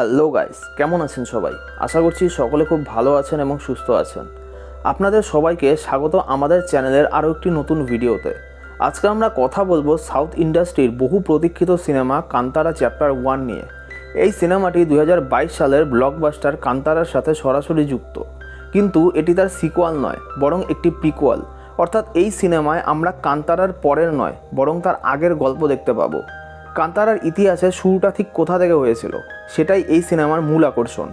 Hello guys কেমন আছেন সবাই? আশা করছি সকলে খুব ভালো আছেন এবং সুস্থ আছেন। আপনাদের সবাইকে স্বাগত আমাদের চ্যানেলের আরও একটি নতুন ভিডিওতে। আজকে আমরা কথা বলব সাউথ ইন্ডাস্ট্রির বহু প্রতীক্ষিত সিনেমা কান্তারা চ্যাপ্টার ওয়ান নিয়ে। এই সিনেমাটি দুই হাজার বাইশ সালের ব্লকবাস্টার কান্তারার সাথে সরাসরি যুক্ত। কিন্তু এটি তার সিকুয়াল নয়, বরং একটি প্রিকুয়াল অর্থাৎ এই সিনেমায় আমরা কান্তারার পরের নয়, বরং তার আগের গল্প দেখতে পাবো। কান্তারার ইতিহাসে শুরুটা ঠিক কোথা থেকে হয়েছিল? সেটাই এই সিনেমার মূল আকর্ষণ।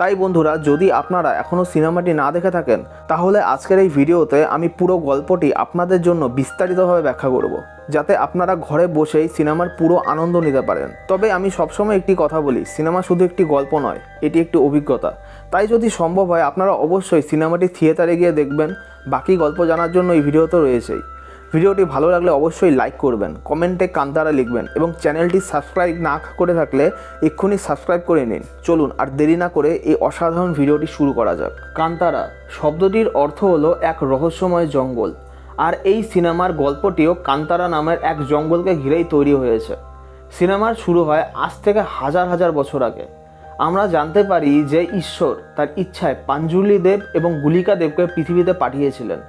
তাই বন্ধুরা, যদি আপনারা এখনও সিনেমাটি না দেখে থাকেন, তাহলে আজকের এই ভিডিওতে আমি পুরো গল্পটি আপনাদের জন্য বিস্তারিতভাবে ব্যাখ্যা করব, যাতে আপনারা ঘরে বসেই সিনেমার পুরো আনন্দ নিতে পারেন। তবে আমি সবসময় একটি কথা বলি, সিনেমা শুধু একটি গল্প নয়, এটি একটি অভিজ্ঞতা। তাই যদি সম্ভব হয়, আপনারা অবশ্যই সিনেমাটি থিয়েটারে গিয়ে দেখবেন। বাকি গল্প জানার জন্য এই ভিডিও তো রয়েছেই। ভিডিওটি ভালো লাগলে অবশ্যই লাইক করবেন কমেন্টে কান্তারা লিখবেন এবং চ্যানেলটি সাবস্ক্রাইব না করে থাকলে এক্ষুনি সাবস্ক্রাইব করে নিন। চলুন আর দেরি না করে এই অসাধারণ ভিডিওটি শুরু করা যাক। কান্তারা শব্দটির অর্থ হলো এক রহস্যময় জঙ্গল, আর এই সিনেমার গল্পটিও কান্তারা নামের এক জঙ্গলকে ঘিরেই তৈরি হয়েছে। সিনেমার শুরু হয় আজ থেকে হাজার হাজার বছর আগে। আমরা জানতে পারি যে ঈশ্বর তার ইচ্ছায় পাঞ্জুলি দেব এবং গুলিকা দেবকে পৃথিবীতে পাঠিয়েছিলেন।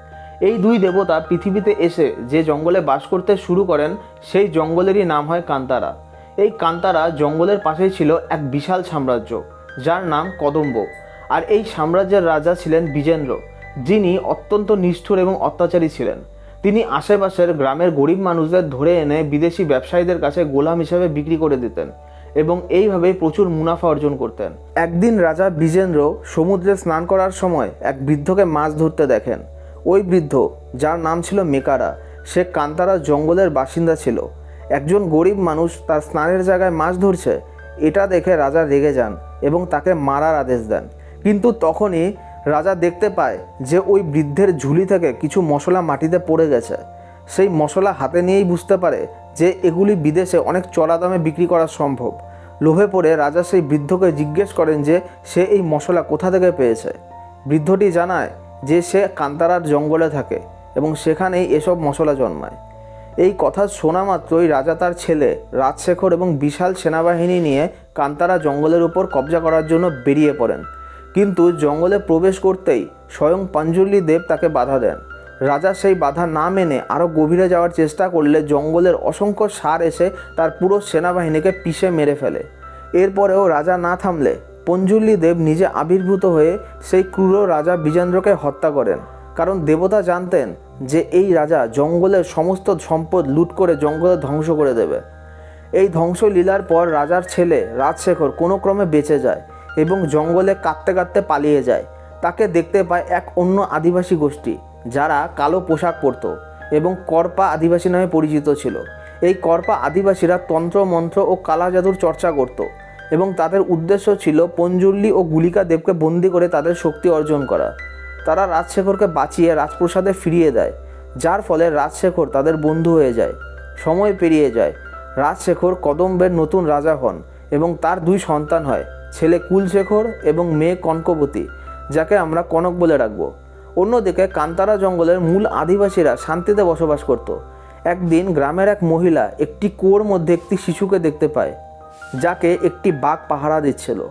এই দুই দেবতা পৃথিবীতে এসে যে জঙ্গলে বাস করতে শুরু করেন, সেই জঙ্গলেরই নাম হয় কান্তারা। এই কান্তারা জঙ্গলের পাশেই ছিল এক বিশাল সাম্রাজ্য, যার নাম কদম্ব। আর এই সাম্রাজ্যের রাজা ছিলেন বিজেন্দ্র, যিনি অত্যন্ত নিষ্ঠুর এবং অত্যাচারী ছিলেন। তিনি আশেপাশের গ্রামের গরিব মানুষদের ধরে এনে বিদেশি ব্যবসায়ীদের কাছে গোলাম হিসেবে বিক্রি করে দিতেন এবং এইভাবে প্রচুর মুনাফা অর্জন করতেন। একদিন রাজা বিজেন্দ্র সমুদ্রে স্নান করার সময় এক বৃদ্ধকে মাছ ধরতে দেখেন। ওই বৃদ্ধ, যার নাম ছিল মেকারা, সে কান্তারা জঙ্গলের বাসিন্দা ছিল। একজন গরিব মানুষ তার স্নানের জায়গায় মাছ ধরছে, এটা দেখে রাজা রেগে যান এবং তাকে মারার আদেশ দেন। কিন্তু তখনই রাজা দেখতে পায় যে ওই বৃদ্ধের ঝুলি থেকে কিছু মশলা মাটিতে পড়ে গেছে। সেই মশলা হাতে নিয়েই বুঝতে পারে যে এগুলি বিদেশে অনেক চড়া দামে বিক্রি করা সম্ভব। লোভে পড়ে রাজা সেই বৃদ্ধকে জিজ্ঞেস করেন যে সে এই মশলা কোথা থেকে পেয়েছে? বৃদ্ধটি জানায় যে সে কান্তারার জঙ্গলে থাকে এবং সেখানেই এসব মশলা জন্মায়। এই কথা শোনা মাত্রই রাজা তার ছেলে, রাজশেখর এবং বিশাল সেনাবাহিনী নিয়ে কান্তারা জঙ্গলের উপর কবজা করার জন্য বেরিয়ে পড়েন। কিন্তু জঙ্গলে প্রবেশ করতেই স্বয়ং পাঞ্জুলি দেব তাকে বাধা দেন। রাজা সেই বাধা না মেনে আরও গভীরে যাওয়ার চেষ্টা করলে জঙ্গলের অসংখ্য সার এসে তার পুরো সেনাবাহিনীকে পিষে মেরে ফেলে। এরপরেও রাজা না থামলে পঞ্জুল্লি দেব নিজে আবির্ভূত হয়ে সেই ক্রূর রাজা বিজেন্দ্রকে হত্যা করেন। কারণ দেবতা জানতেন যে এই রাজা জঙ্গলের সমস্ত সম্পদ লুট করে জঙ্গলে ধ্বংস করে দেবে। এই ধ্বংসলীলার পর রাজার ছেলে রাজশেখর কোনো ক্রমে বেঁচে যায় এবং জঙ্গলে কাঁদতে কাঁদতে পালিয়ে যায়। তাকে দেখতে পায় এক অন্য আদিবাসী গোষ্ঠী, যারা কালো পোশাক পরত এবং করপা আদিবাসী নামে পরিচিত ছিল। এই করপা আদিবাসীরা তন্ত্র মন্ত্র ও কালা জাদুর চর্চা করত। এবং তাদের উদ্দেশ্য ছিল পঞ্জুল্লি ও গুলিকা দেবকে বন্দি করে তাদের শক্তি অর্জন করা। তারা রাজশেখরকে বাঁচিয়ে রাজপ্রসাদে ফিরিয়ে দেয়, যার ফলে রাজশেখর তাদের বন্ধু হয়ে যায়, সময় পেরিয়ে যায়। রাজশেখর কদম্বের নতুন রাজা হন এবং তার দুই সন্তান হয়, ছেলে কুলশেখর এবং মেয়ে কনকবতী, যাকে আমরা কনক বলে রাখব। অন্যদিকে কান্তারা জঙ্গলের মূল আদিবাসীরা শান্তিতে বসবাস করত। একদিন গ্রামের এক মহিলা একটি কুয়োর মধ্যে একটি শিশুকে দেখতে পায়। যাকে একটি বাঘ পাহারা দিচ্ছিল।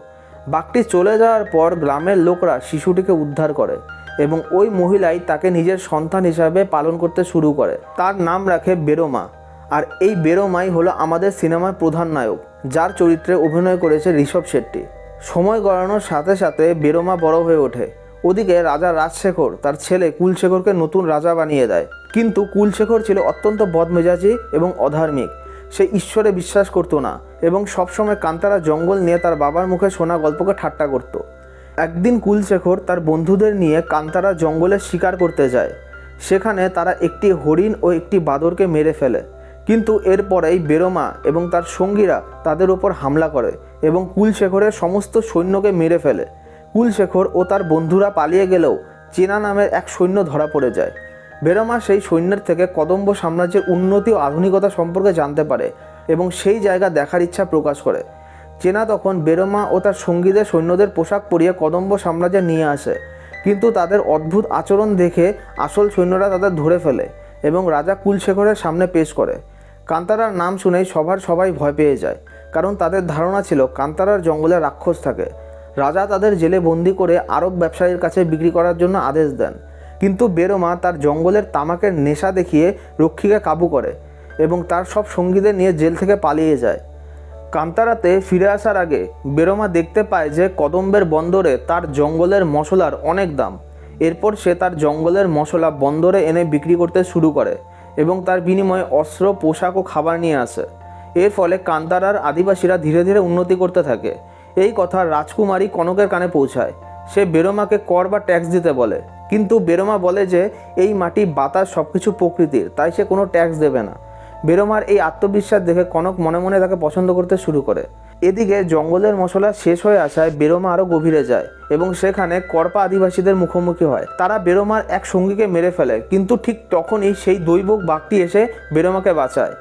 বাঘটি চলে যাওয়ার পর গ্রামের লোকরা শিশুটিকে উদ্ধার করে এবং ওই মহিলাই তাকে নিজের সন্তান হিসাবে পালন করতে শুরু করে। তার নাম রাখে বেরোমা। আর এই বেরোমাই হলো আমাদের সিনেমার প্রধান নায়ক, যার চরিত্রে অভিনয় করেছে ঋষভ শেট্টি। সময় গড়ানোর সাথে সাথে বেরোমা বড় হয়ে ওঠে। ওদিকে রাজা রাজশেখর তার ছেলে কুলশেখরকে নতুন রাজা বানিয়ে দেয়। কিন্তু কুলশেখর ছিল অত্যন্ত বদমেজাজি এবং অধার্মিক। সে ঈশ্বরে বিশ্বাস করতো না। এবং সবসময় কান্তারা জঙ্গল নিয়ে তার বাবার মুখে শোনা গল্পকে ঠাট্টা করত। একদিন কুলশেখর তার বন্ধুদের নিয়ে কান্তারা জঙ্গলে শিকার করতে যায়। সেখানে তারা একটি হরিণ ও একটি বাদরকে মেরে ফেলে। কিন্তু এরপরেই বেরোমা এবং তার সঙ্গীরা তাদের ওপর হামলা করে এবং কুলশেখরের সমস্ত সৈন্যকে মেরে ফেলে। কুলশেখর ও তার বন্ধুরা পালিয়ে গেলেও চেনা নামের এক সৈন্য ধরা পড়ে যায়। বেরোমা সেই সৈন্যের থেকে কদম্ব সাম্রাজ্যের উন্নতি ও আধুনিকতা সম্পর্কে জানতে পারে। এবং সেই জায়গা দেখার ইচ্ছা প্রকাশ করে। চেনা তখন বেরোমা ও তার সঙ্গীদের সৈন্যদের পোশাক পরিয়ে কদম্ব সাম্রাজ্যে নিয়ে আসে। কিন্তু তাদের অদ্ভুত আচরণ দেখে আসল সৈন্যরা তাদের ধরে ফেলে এবং রাজা কুলশেখরের সামনে পেশ করে। কান্তারার নাম শুনেই সবার সবাই ভয় পেয়ে যায়, কারণ তাদের ধারণা ছিল কান্তারার জঙ্গলে রাক্ষস থাকে। রাজা তাদের জেলে বন্দি করে আরব ব্যবসায়ীর কাছে বিক্রি করার জন্য আদেশ দেন। কিন্তু বেরোমা তার জঙ্গলের তামাকের নেশা দেখিয়ে রক্ষীকে কাবু করে। এবং তার সব সঙ্গীদের নিয়ে জেল থেকে পালিয়ে যায়। কান্তারাতে ফিরে আসার আগে বেরোমা দেখতে পায় যে কদম্বের বন্দরে তার জঙ্গলের মশলার অনেক দাম। এরপর সে তার জঙ্গলের মশলা বন্দরে এনে বিক্রি করতে শুরু করে এবং তার বিনিময়ে অস্ত্র, পোশাক ও খাবার নিয়ে আসে। এর ফলে কান্তারার আদিবাসীরা ধীরে ধীরে উন্নতি করতে থাকে। এই কথা রাজকুমারী কনকের কানে পৌঁছায়। সে বেরোমাকে কর বা ট্যাক্স দিতে বলে। কিন্তু বেরোমা বলে যে, এই মাটি, বাতাস সব কিছু প্রকৃতির। তাই সে কোনো ট্যাক্স দেবে না। বেরোমার এই আত্মবিশ্বাস দেখে কনক মনে মনে তাকে পছন্দ করতে শুরু করে। এদিকে জঙ্গলের মশলা শেষ হয়ে আসায় বেরোমা আরও গভীরে যায় এবং সেখানে করপা আদিবাসীদের মুখোমুখি হয়। তারা বেরোমার এক সঙ্গীকে মেরে ফেলে, কিন্তু ঠিক তখনই সেই দৈবক বাঘটি এসে বেরোমাকে বাঁচায়।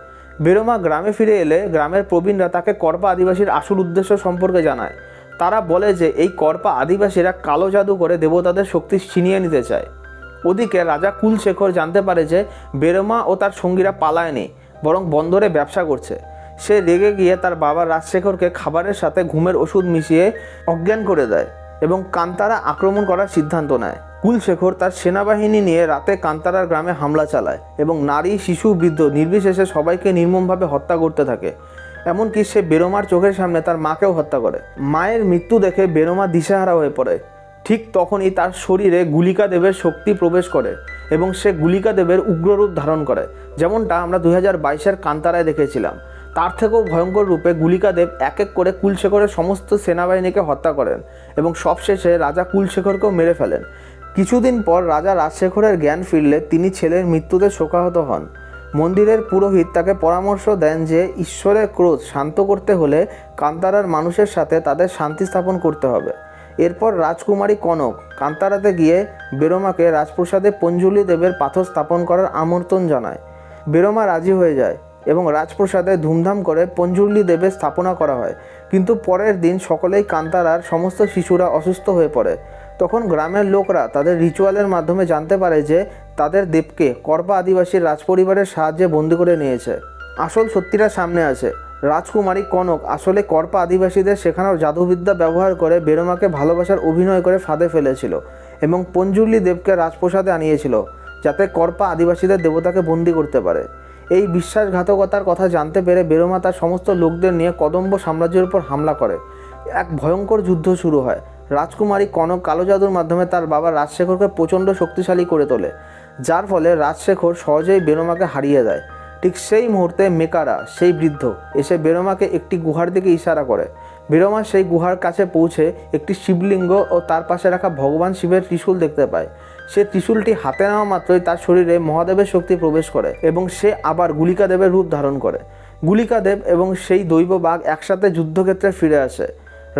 বেরোমা গ্রামে ফিরে এলে গ্রামের প্রবীণরা তাকে করপা আদিবাসীর আসল উদ্দেশ্য সম্পর্কে জানায়। তারা বলে যে এই করপা আদিবাসীরা কালো জাদু করে দেবতাদের শক্তি ছিনিয়ে নিতে চায়। ওদিকে রাজা কুলশেখর জানতে পারে যে বেরোমা ও তার সঙ্গীরা পালায়নি। বরং বন্দরে ব্যবসা করছে। সে রেগে গিয়ে তার বাবা রাজশেখরকে খাবারের সাথে ঘুমের ওষুধ মিশিয়ে অজ্ঞান করে দেয় এবং কান্তারা আক্রমণ করার সিদ্ধান্ত নেয়। কুলশেখর তার সেনাবাহিনী নিয়ে রাতে কান্তারার গ্রামে হামলা চালায় এবং নারী, শিশু, বৃদ্ধ নির্বিশেষে সবাইকে নির্মমভাবে হত্যা করতে থাকে। এমনকি সে বেরোমার চোখের সামনে তার মাকেও হত্যা করে। মায়ের মৃত্যু দেখে বেরোমা দিশেহারা হয়ে পড়ে। ঠিক তখনই তার শরীরে গুলিকা দেবের শক্তি প্রবেশ করে। এবং সে গুলিকা দেবের উগ্ররূপ ধারণ করে। যেমনটা আমরা দুই হাজার বাইশের কান্তারায় দেখেছিলাম। তার থেকেও ভয়ঙ্কর রূপে গুলিকা দেব এক এক করে কুলশেখরের সমস্ত সেনাবাহিনীকে হত্যা করেন এবং সবশেষে রাজা কুলশেখরকেও মেরে ফেলেন। কিছুদিন পর রাজা রাজশেখরের জ্ঞান ফিরলে তিনি ছেলের মৃত্যুতে শোকাহত হন। মন্দিরের পুরোহিত তাকে পরামর্শ দেন যে ঈশ্বরের ক্রোধ শান্ত করতে হলে কান্তারার মানুষের সাথে তাদের শান্তি স্থাপন করতে হবে। এরপর রাজকুমারী কনক কান্তারাতে গিয়ে বেরোমাকে রাজপ্রসাদে পঞ্জুলি দেবের পাথর স্থাপন করার আমন্ত্রণ জানায়। বেরোমা রাজি হয়ে যায় এবং রাজপ্রসাদে ধুমধাম করে পঞ্জুর্লি দেবের স্থাপনা করা হয়। কিন্তু পরের দিন সকলেই কান্তারার সমস্ত শিশুরা অসুস্থ হয়ে পড়ে। তখন গ্রামের লোকরা তাদের রিচুয়ালের মাধ্যমে জানতে পারে যে তাদের দেবকে করপা আদিবাসীর রাজপরিবারের সাহায্যে বন্দি করে নিয়েছে। আসল সত্যিটা সামনে আসে রাজকুমারী কনক আসলে করপা আদিবাসীদের শেখানোর জাদুবিদ্যা ব্যবহার করে বেরোমাকে ভালোবাসার অভিনয় করে ফাঁদে ফেলেছিল এবং পঞ্জুর্লি দেবকে রাজপ্রসাদে আনিয়েছিল যাতে করপা আদিবাসীদের দেবতাকে বন্দি করতে পারে। এই বিশ্বাসঘাতকতার কথা জানতে পেরে বেরোমা তার সমস্ত লোকদের নিয়ে কদম্ব সাম্রাজ্যের উপর হামলা করে। এক ভয়ঙ্কর যুদ্ধ শুরু হয়। রাজকুমারী কনক কালো জাদুর মাধ্যমে তার বাবা রাজশেখরকে প্রচণ্ড শক্তিশালী করে তোলে, যার ফলে রাজশেখর সহজেই বেরোমাকে হারিয়ে দেয় ঠিক সেই মুহূর্তে মেকারা, সেই বৃদ্ধ, এসে বেরোমাকে একটি গুহার দিকে ইশারা করে। বেরোমা সেই গুহার কাছে পৌঁছে একটি শিবলিঙ্গ ও তার পাশে রাখা ভগবান শিবের ত্রিশূল দেখতে পায়। সে ত্রিশূলটি হাতে নেওয়া মাত্রই তার শরীরে মহাদেবের শক্তি প্রবেশ করে এবং সে আবার গুলিকা দেবের রূপ ধারণ করে। গুলিকা দেব এবং সেই দৈব বাঘ একসাথে যুদ্ধক্ষেত্রে ফিরে আসে।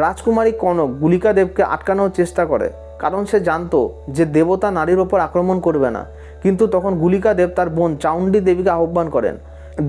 রাজকুমারী কনক গুলিকা দেবকে আটকানোর চেষ্টা করে, কারণ সে জানতো যে দেবতা নারীর ওপর আক্রমণ করবে না। কিন্তু তখন গুলিকা দেব তার বোন চাউন্ডি দেবীকে আহ্বান করেন।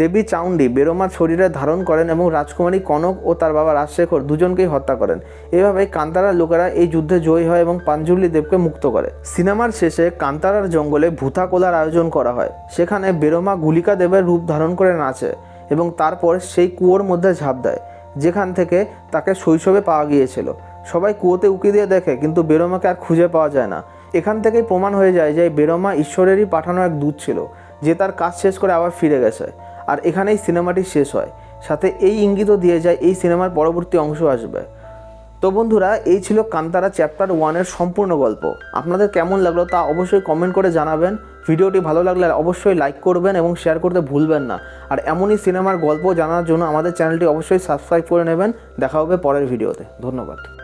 দেবী চাউন্ডি বেরোমার শরীরে ধারণ করেন এবং রাজকুমারী কনক ও তার বাবা রাজশেখর দুজনকেই হত্যা করেন। এভাবে কান্তারার লোকেরা এই যুদ্ধে জয়ী হয় এবং পাঞ্জুলি দেবকে মুক্ত করে। সিনেমার শেষে কান্তারার জঙ্গলে ভূতা কোলার আয়োজন করা হয়। সেখানে বেরোমা গুলিকা দেবের রূপ ধারণ করে নাচে এবং তারপর সেই কুয়োর মধ্যে ঝাঁপ দেয়, যেখান থেকে তাকে শৈশবে পাওয়া গিয়েছিল। সবাই কুয়োতে উকি দিয়ে দেখে, কিন্তু বেরোমাকে আর খুঁজে পাওয়া যায় না। এখান থেকেই প্রমাণ হয়ে যায় যে বেরোমা ঈশ্বরেরই পাঠানো এক দূত ছিল, যে তার কাজ শেষ করে আবার ফিরে গেছে। আর এখানেই সিনেমাটি শেষ হয়। সাথে এই ইঙ্গিতও দিয়ে যায় এই সিনেমার পরবর্তী অংশ আসবে। তো বন্ধুরা, এই ছিল কান্তারা চ্যাপ্টার ওয়ানের সম্পূর্ণ গল্প। আপনাদের কেমন লাগল তা অবশ্যই কমেন্ট করে জানাবেন। ভিডিওটি ভালো লাগলে অবশ্যই লাইক করবেন এবং শেয়ার করতে ভুলবেন না। আর এমনই সিনেমার গল্প জানার জন্য আমাদের চ্যানেলটি অবশ্যই সাবস্ক্রাইব করে নেবেন। দেখা হবে পরের ভিডিওতে। ধন্যবাদ।